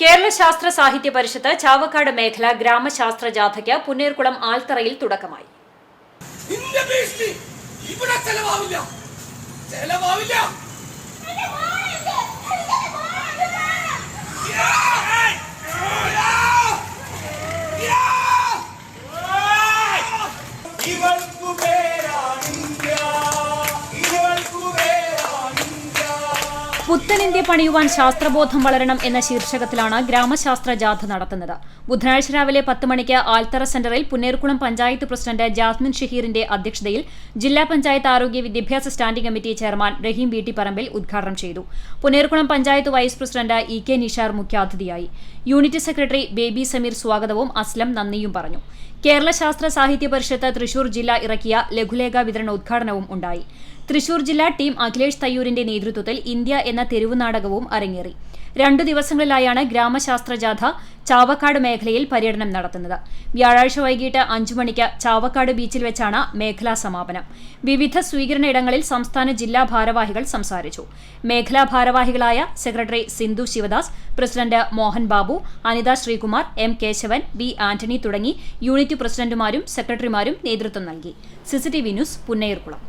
കേരള ശാസ്ത്ര സാഹിത്യ പരിഷത്ത് ചാവക്കാട് മേഖല ഗ്രാമശാസ്ത്ര ജാഥയ്ക്ക് പുന്നേർകുളം ആൽത്തറയിൽ തുടക്കമായി. ഇവിടെ ചെലവാവില്ല. ചെലവാവില്ല. ഇവൾക്കു പുത്തനിന്ത്യ പണിയുവാൻ ശാസ്ത്രബോധം വളരണം എന്ന ശീർഷകത്തിലാണ് ഗ്രാമശാസ്ത്ര ജാഥ നടത്തുന്നത്. ബുധനാഴ്ച രാവിലെ പത്ത് മണിക്ക് ആൽത്തറ സെന്ററിൽ പുന്നേർക്കുളം പഞ്ചായത്ത് പ്രസിഡന്റ് ജാസ്മിൻ ഷഹീറിന്റെ അധ്യക്ഷതയിൽ ജില്ലാ പഞ്ചായത്ത് ആരോഗ്യ വിദ്യാഭ്യാസ standing committee chairman Rahim Veettiparambil ഉദ്ഘാടനം ചെയ്തു. Punnerkulam panchayat vice president E K Nishar മുഖ്യാതിഥിയായി. യൂണിറ്റ് സെക്രട്ടറി ബേബി സമീർ സ്വാഗതവും അസ്ലം നന്ദിയും പറഞ്ഞു. കേരള ശാസ്ത്ര സാഹിത്യ പരിഷത്ത് തൃശൂർ ജില്ല ഇറക്കിയ ലഘുലേഖ വിതരണ ഉദ്ഘാടനവും ഉണ്ടായി. തൃശൂർ ജില്ലാ ടീം അഖിലേഷ് തയ്യൂരിന്റെ നേതൃത്വത്തിൽ ഇന്ത്യ എന്ന തെരുവു നാടകവും അരങ്ങേറി. രണ്ടു ദിവസങ്ങളിലായാണ് ഗ്രാമശാസ്ത്ര ജാഥ ചാവക്കാട് മേഖലയിൽ പര്യടനം നടത്തുന്നത്. വ്യാഴാഴ്ച വൈകിട്ട് അഞ്ചു മണിക്ക് ചാവക്കാട് ബീച്ചിൽ വെച്ചാണ് മേഖലാ സമാപനം. വിവിധ സ്വീകരണ ഇടങ്ങളിൽ സംസ്ഥാന ജില്ലാ ഭാരവാഹികൾ സംസാരിച്ചു. മേഖലാ ഭാരവാഹികളായ secretary Sindhu Sivadas president Mohan Babu Anitha Sreekumar M Kesavan B Antony തുടങ്ങി യൂണിറ്റ് പ്രസിഡന്റുമാരും സെക്രട്ടറിമാരും നേതൃത്വം നൽകി. CCTV news Punnayurkulam.